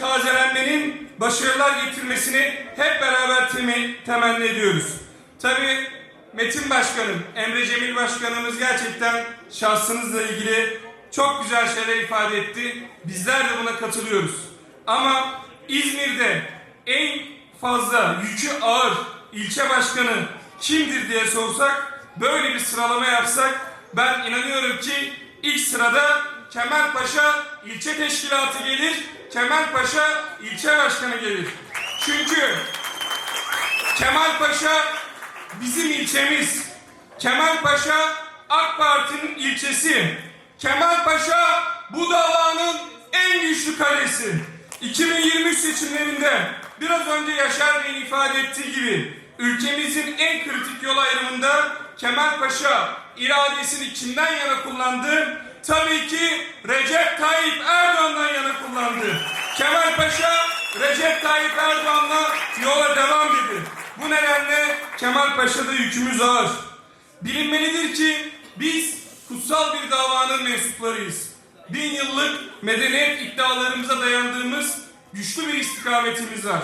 tazelenmenin başarılar getirmesini hep beraber temi- temenni ediyoruz. Tabii Metin Başkanım, Emre Cemil Başkanımız gerçekten şahsınızla ilgili çok güzel şeyler ifade etti. Bizler de buna katılıyoruz. Ama İzmir'de en fazla yükü ağır ilçe başkanı kimdir diye sorsak, böyle bir sıralama yapsak ben inanıyorum ki ilk sırada Kemalpaşa ilçe teşkilatı gelir, Kemalpaşa ilçe başkanı gelir. Çünkü Kemalpaşa bizim ilçemiz. Kemalpaşa AK Parti'nin ilçesi. Kemalpaşa bu davanın en güçlü kalesi. 2023 seçimlerinde biraz önce Yaşar Bey'in ifade ettiği gibi ülkemizin en kritik yol ayrımında Kemalpaşa iradesini kimden yana kullandı? Tabii ki Recep Tayyip Erdoğan'dan yana kullandı. Kemalpaşa Recep Tayyip Erdoğan'la yola devam dedi. Bu nedenle Kemalpaşa'da yükümüz ağır. Bilinmelidir ki biz kutsal bir davanın mensuplarıyız. Bin yıllık medeniyet iddialarımıza dayandığımız güçlü bir istikametimiz var.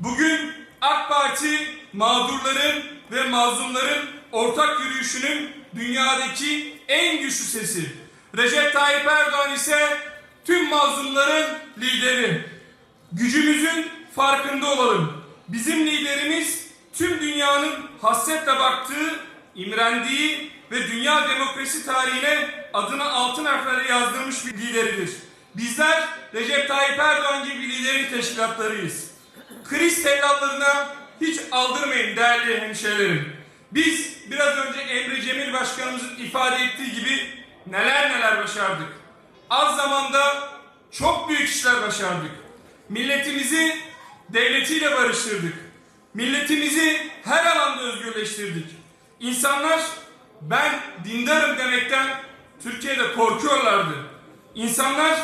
Bugün AK Parti mağdurların ve mazlumların ortak yürüyüşünün dünyadaki en güçlü sesi. Recep Tayyip Erdoğan ise tüm mazlumların lideri. Gücümüzün farkında olalım. Bizim liderimiz tüm dünyanın hasretle baktığı, imrendiği ve dünya demokrasi tarihine adına altın harflerle yazdırmış bir lideridir. Bizler Recep Tayyip Erdoğan gibi liderin teşkilatlarıyız. Kriz tellallarına hiç aldırmayın değerli hemşehrilerim. Biz biraz önce Emre Cemil Başkanımızın ifade ettiği gibi neler neler başardık. Az zamanda çok büyük işler başardık. Milletimizi devletiyle barıştırdık. Milletimizi her alanda özgürleştirdik. İnsanlar ben dindarım demekten Türkiye'de korkuyorlardı. İnsanlar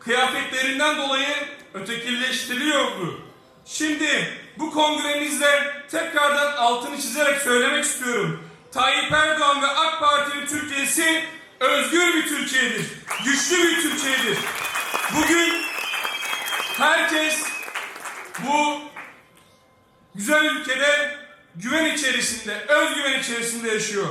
kıyafetlerinden dolayı ötekileştiriliyordu. Şimdi bu kongremizde tekrardan altını çizerek söylemek istiyorum. Tayyip Erdoğan ve AK Parti'nin Türkiye'si özgür bir Türkiye'dir. Güçlü bir Türkiye'dir. Bugün herkes bu güzel ülkede güven içerisinde, özgüven içerisinde yaşıyor.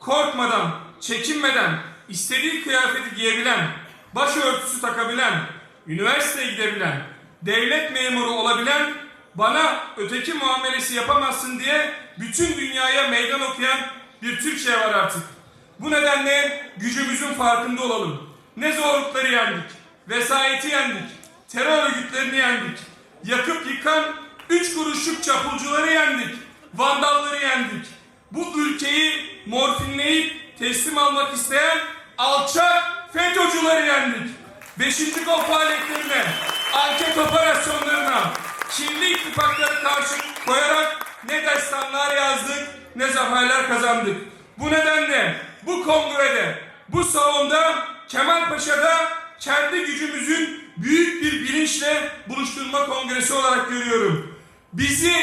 Korkmadan, çekinmeden, istediği kıyafeti giyebilen, başörtüsü takabilen, üniversiteye gidebilen, devlet memuru olabilen, bana öteki muamelesi yapamazsın diye bütün dünyaya meydan okuyan bir Türkiye var artık. Bu nedenle gücümüzün farkında olalım. Ne zorlukları yendik, vesayeti yendik, terör örgütlerini yendik, yakıp yıkan üç kuruşluk çapulcuları yendik, vandalları yendik. Bu ülkeyi morfinleyip teslim almak isteyen alçak FETÖ'cüleri yendik. Beşinci kol faaliyetlerine, anket operasyonlarına, kirli ittifaklara karşı koyarak ne destanlar yazdık ne zaferler kazandık. Bu nedenle bu kongrede, bu salonda Kemalpaşa'da kendi gücümüzün büyük bir bilinçle buluşturma kongresi olarak görüyorum. Bizi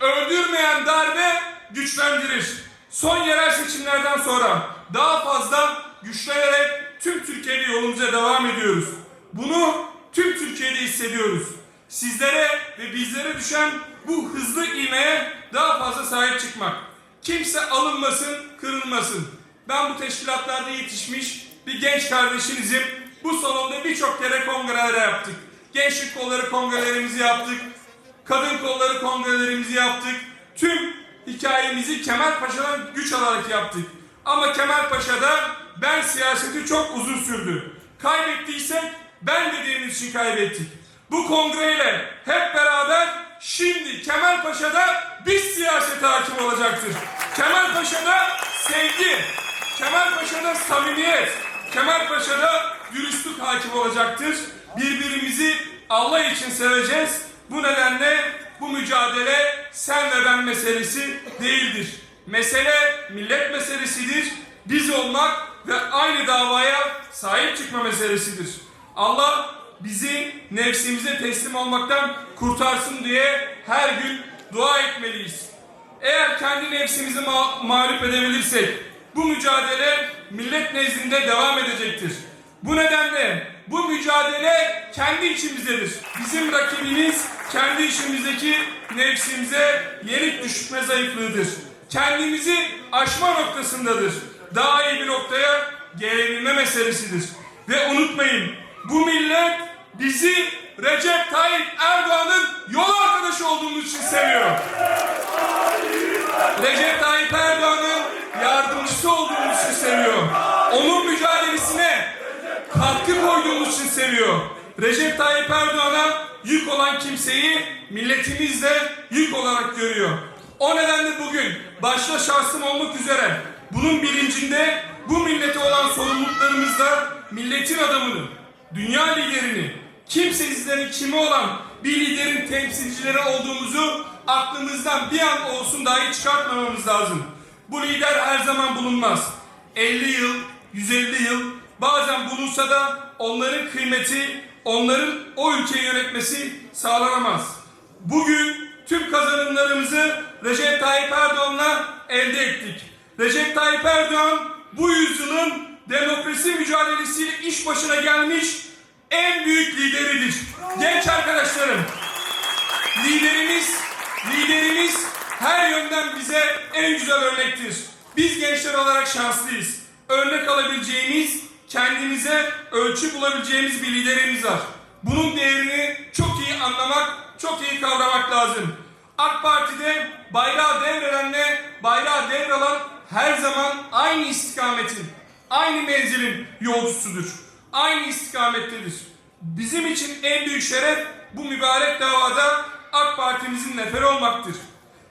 öldürmeyen darbe güçlendirir. Son yerel seçimlerden sonra daha fazla güçlenerek tüm Türkiye'de yolumuza devam ediyoruz. Bunu tüm Türkiye'de hissediyoruz. Sizlere ve bizlere düşen bu hızlı ivmeye daha fazla sahip çıkmak. Kimse alınmasın, kırılmasın. Ben bu teşkilatlarda yetişmiş bir genç kardeşinizim. Bu salonda birçok kere kongreler yaptık. Gençlik kolları kongrelerimizi yaptık. Kadın kolları kongrelerimizi yaptık. Tüm hikayemizi Kemalpaşa'dan güç alarak yaptık. Ama Kemalpaşa'da ben siyaseti çok uzun sürdü. Kaybettiysek ben dediğimiz için kaybettik. Bu kongreyle hep beraber şimdi Kemalpaşa'da biz siyasete hakim olacaktır. Kemalpaşa'da sevgi, Kemalpaşa'da samimiyet, Kemalpaşa'da dürüstlük hakim olacaktır. Birbirimizi Allah için seveceğiz. Bu nedenle bu mücadele sen ve ben meselesi değildir. Mesele millet meselesidir. Biz olmak ve aynı davaya sahip çıkma meselesidir. Allah bizi nefsimize teslim olmaktan kurtarsın diye her gün dua etmeliyiz. Eğer kendi nefsimizi ma- mağlup edebilirsek bu mücadele millet nezdinde devam edecektir. Bu nedenle bu mücadele kendi içimizdedir. Bizim rakibimiz kendi içimizdeki nefsimize yenik düşme zayıflığıdır. Kendimizi aşma noktasındadır. Daha iyi bir noktaya gelebilme meselesidir. Ve unutmayın bu millet bizi Recep Tayyip Erdoğan'ın yol arkadaşı olduğumuz yardımcısı olduğumuz için seviyor. Onun mücadelesine katkı koyduğumuz için seviyor. Recep Tayyip Erdoğan'a yük olan kimseyi milletimiz de yük olarak görüyor. O nedenle bugün başta şahsım olmak üzere bunun bilincinde bu millete olan sorumluluklarımızda milletin adamını, dünya liderini, kimsesizlerin kimi olan bir liderin temsilcileri olduğumuzu aklımızdan bir an olsun dahi çıkartmamamız lazım. Bu lider her zaman bulunmaz. 50 yıl, 150 yıl bazen bulunsa da onların kıymeti, onların o ülkeyi yönetmesi sağlanamaz. Bugün tüm kazanımlarımızı Recep Tayyip Erdoğan'la elde ettik. Recep Tayyip Erdoğan bu yüzyılın demokrasi mücadelesiyle iş başına gelmiş en büyük lideridir. Genç arkadaşlarım, liderimiz, liderimiz her yönden bize en güzel örnektir. Biz gençler olarak şanslıyız. Örnek alabileceğimiz, kendimize ölçü bulabileceğimiz bir liderimiz var. Bunun değerini çok iyi anlamak, çok iyi kavramak lazım. AK Parti'de bayrağı devredenle bayrağı devralan her zaman aynı istikametin, aynı menzilin yolcusudur. Aynı istikamettedir. Bizim için en büyük şeref bu mübarek davada AK Parti'mizin neferi olmaktır.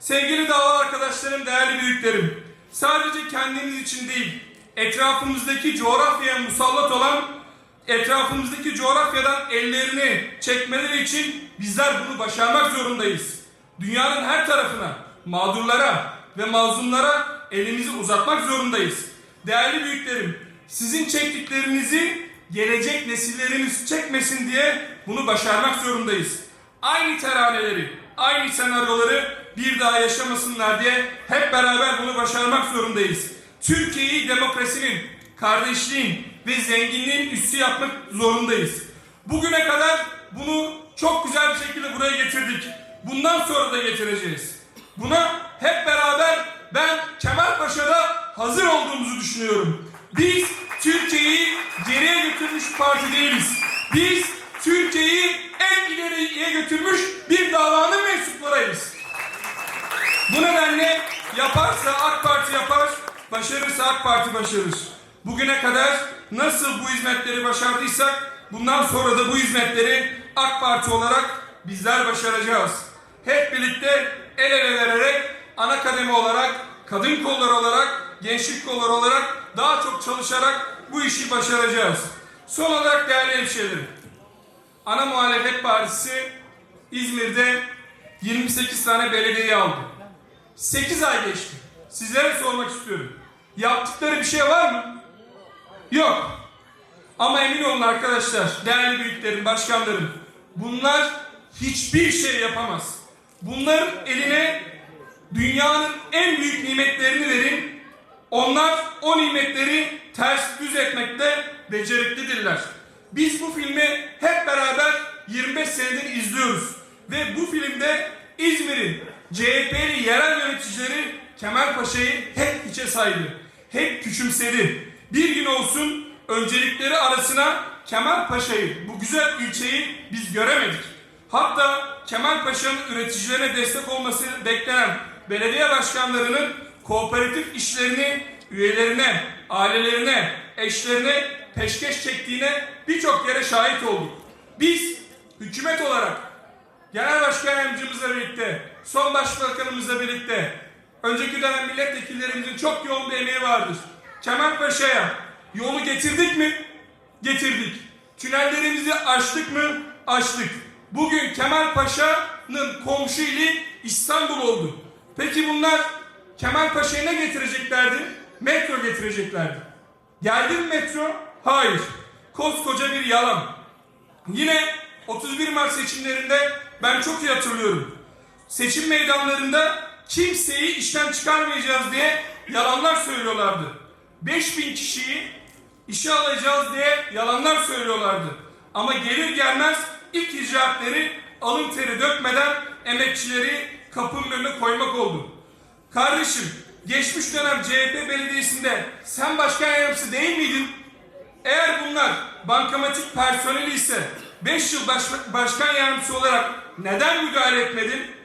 Sevgili dava arkadaşlarım, değerli büyüklerim, sadece kendimiz için değil, etrafımızdaki coğrafyaya musallat olan, etrafımızdaki coğrafyadan ellerini çekmeleri için bizler bunu başarmak zorundayız. Dünyanın her tarafına, mağdurlara ve mazlumlara elimizi uzatmak zorundayız. Değerli büyüklerim, sizin çektiklerinizi gelecek nesillerimiz çekmesin diye bunu başarmak zorundayız. Aynı teraneleri, aynı senaryoları bir daha yaşamasınlar diye hep beraber bunu başarmak zorundayız. Türkiye'yi demokrasinin, kardeşliğin ve zenginliğin üssü yapmak zorundayız. Bugüne kadar bunu çok güzel bir şekilde buraya getirdik. Bundan sonra da getireceğiz. Buna hep beraber ben Kemalpaşa'da hazır olduğumuzu düşünüyorum. Biz Türkiye'yi geriye götürmüş parti değiliz. Biz Türkiye'yi en ileriye götürmüş bir davanın mensuplarıyız. Bu nedenle yaparsa AK Parti yapar, başarırsa AK Parti başarır. Bugüne kadar nasıl bu hizmetleri başardıysak bundan sonra da bu hizmetleri AK Parti olarak bizler başaracağız. Hep birlikte el ele vererek ana kademe olarak, kadın kolları olarak, gençlik kolları olarak daha çok çalışarak bu işi başaracağız. Son olarak değerli hemşehrilerim, ana muhalefet partisi İzmir'de 28 tane belediyeyi aldı. 8 ay geçti. Sizlere sormak istiyorum. Yaptıkları bir şey var mı? Yok. Ama emin olun arkadaşlar, değerli büyüklerim, başkanlarım, bunlar hiçbir şey yapamaz. Bunların eline dünyanın en büyük nimetlerini verin. Onlar o nimetleri ters düz etmekte beceriklidirler. Biz bu filmi hep beraber 25 senedir izliyoruz. Ve bu filmde İzmir'in CHP'li yerel yöneticileri Kemal Paşa'yı hep hiçe saydı. Hep küçümsedi. Bir gün olsun öncelikleri arasına Kemal Paşa'yı, bu güzel ilçeyi biz göremedik. Hatta Kemal Paşa'nın üreticilerine destek olması beklenen belediye başkanlarının kooperatif işlerini üyelerine, ailelerine, eşlerine peşkeş çektiğine birçok yere şahit olduk. Biz hükümet olarak genel başkan yardımcımızla birlikte, son başbakanımızla birlikte, önceki dönem milletvekillerimizin çok yoğun bir emeği vardır. Kemal Paşa'ya yolu getirdik mi? Getirdik. Tünellerimizi açtık mı? Açtık. Bugün Kemal Paşa'nın komşu ili İstanbul oldu. Peki bunlar Kemal Paşa'ya ne getireceklerdi? Metro getireceklerdi. Geldi mi metro? Hayır. Koskoca bir yalan. Yine 31 Mart seçimlerinde ben çok iyi hatırlıyorum. Seçim meydanlarında kimseyi işten çıkarmayacağız diye yalanlar söylüyorlardı. 5000 kişiyi işe alacağız diye yalanlar söylüyorlardı. Ama gelir gelmez ilk icraatleri alın teri dökmeden emekçileri kapının önüne koymak oldu. Kardeşim geçmiş dönem CHP belediyesinde sen başkan yardımcısı değil miydin? Eğer bunlar bankamatik personeli ise 5 yıl baş- başkan yardımcısı olarak neden müdahale etmedin?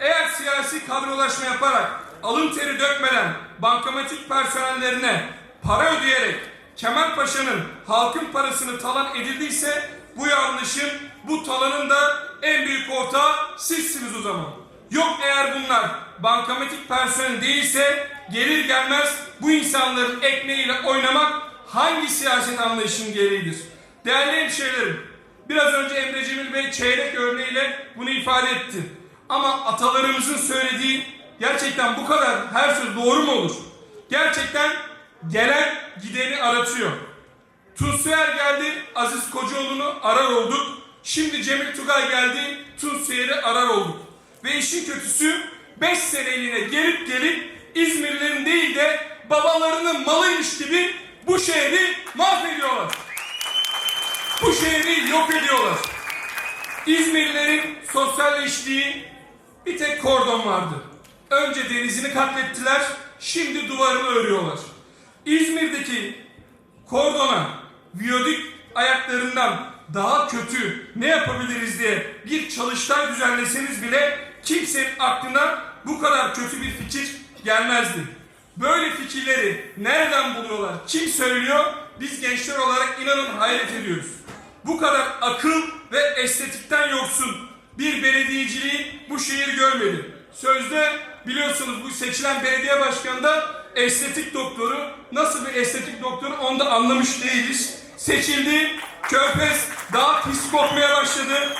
Eğer siyasi kadrolaşma yaparak alın teri dökmeden bankamatik personellerine para ödeyerek Kemal Paşa'nın halkın parasını talan edildiyse bu yanlışın, bu talanın da en büyük ortağı sizsiniz o zaman. Yok eğer bunlar bankamatik personel değilse gelir gelmez bu insanların ekmeğiyle oynamak hangi siyaset anlayışının gereğidir? Değerli hemşehrilerim, biraz önce Emre Cemil Bey çeyrek örneğiyle bunu ifade etti. Ama atalarımızın söylediği gerçekten bu kadar her söz doğru mu olur? Gerçekten gelen gideni aratıyor. Tunsuyer geldi, Aziz Kocaoğlu'nu arar olduk. Şimdi Cemil Tugay geldi, Tunsuyer'i arar olduk. Ve işin kötüsü 5 seneliğine gelip gelip İzmirlilerin değil de babalarının malıymış gibi bu şehri mahvediyorlar. Bu şehri yok ediyorlar. İzmirlilerin sosyalleştiği bir tek kordon vardı. Önce denizini katlettiler, şimdi duvarını örüyorlar. İzmir'deki kordona, viyodük ayaklarından daha kötü ne yapabiliriz diye bir çalıştay düzenleseniz bile kimsenin aklına bu kadar kötü bir fikir gelmezdi. Böyle fikirleri nereden buluyorlar? Kim söylüyor? Biz gençler olarak inanın hayret ediyoruz. Bu kadar akıl ve estetikten yoksun bir belediyeciliği bu şehir görmedi. Sözde biliyorsunuz bu seçilen belediye başkanı da estetik doktoru. Nasıl bir estetik doktoru onu da anlamış değiliz. Seçildi, körpez daha pis kokmaya başladı.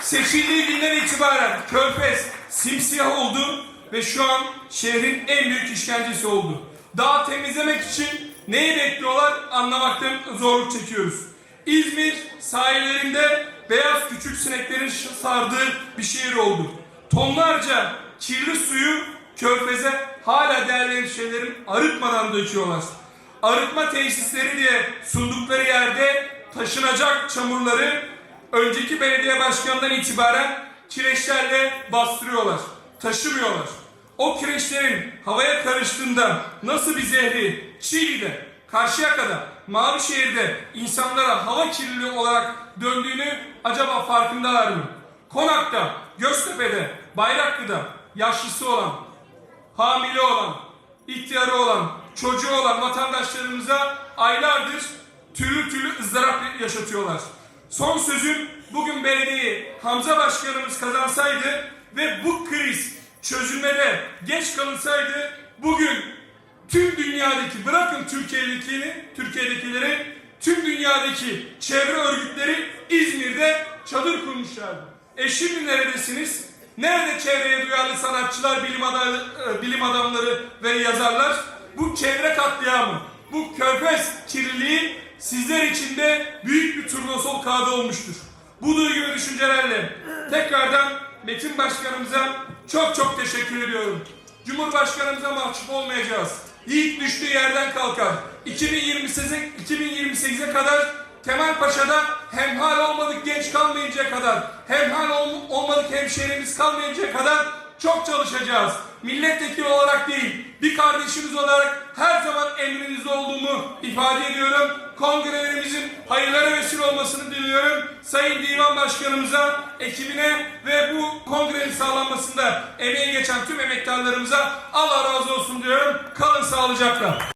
Seçildiği günden itibaren körpez simsiyah oldu ve şu an şehrin en büyük işkencesi oldu. Daha temizlemek için neyi bekliyorlar anlamaktan zorluk çekiyoruz. İzmir sahillerinde beyaz küçük sineklerin sardığı bir şehir oldu. Tonlarca kirli suyu körfeze hala değerli şeylerin arıtmadan döküyorlar. Arıtma tesisleri diye sundukları yerde taşınacak çamurları önceki belediye başkanından itibaren kireçlerle bastırıyorlar. Taşımıyorlar. O kireçlerin havaya karıştığında nasıl bir zehri Çiğli'de, Karşıyaka'da, Mavişehir'de insanlara hava kirliliği olarak döndüğünü acaba farkındalar mı? Konak'ta, Göztepe'de, Bayraklı'da yaşlısı olan, hamile olan, ihtiyarı olan, çocuğu olan vatandaşlarımıza aylardır türlü türlü ızdırap yaşatıyorlar. Son sözüm bugün belediyeyi Hamza Başkanımız kazansaydı ve bu kriz çözülmede geç kalınsaydı bugün tüm dünyadaki bırakın Türkiye'dekini, Türkiye'dekileri tüm dünyadaki çevre örgütleri İzmir'de çadır kurmuşlardı. E şimdi neredesiniz? Nerede çevreye duyarlı sanatçılar, bilim, adamı, e, bilim adamları ve yazarlar? Bu çevre katliamı, bu körfez kirliliği sizler için de büyük bir turnusol kağıdı olmuştur. Bu duygu ve düşüncelerle tekrardan Metin Başkanımıza çok çok teşekkür ediyorum. Cumhurbaşkanımıza mahcup olmayacağız. Yiğit düştüğü yerden kalkar. 2028'e 2028'e kadar Kemal Paşa'da hemhal olmadık genç kalmayıncaya kadar, hemhal ol- olmadık hemşehrimiz kalmayıncaya kadar çok çalışacağız. Milletvekili olarak değil, bir kardeşimiz olarak her zaman emrinizde olduğumu ifade ediyorum. Kongrelerimizin hayırlara vesile olmasını diliyorum. Sayın Divan Başkanımıza, ekibine ve bu kongrenin sağlanmasında emeği geçen tüm emektarlarımıza Allah razı olsun diyorum. Kalın sağlıcakla.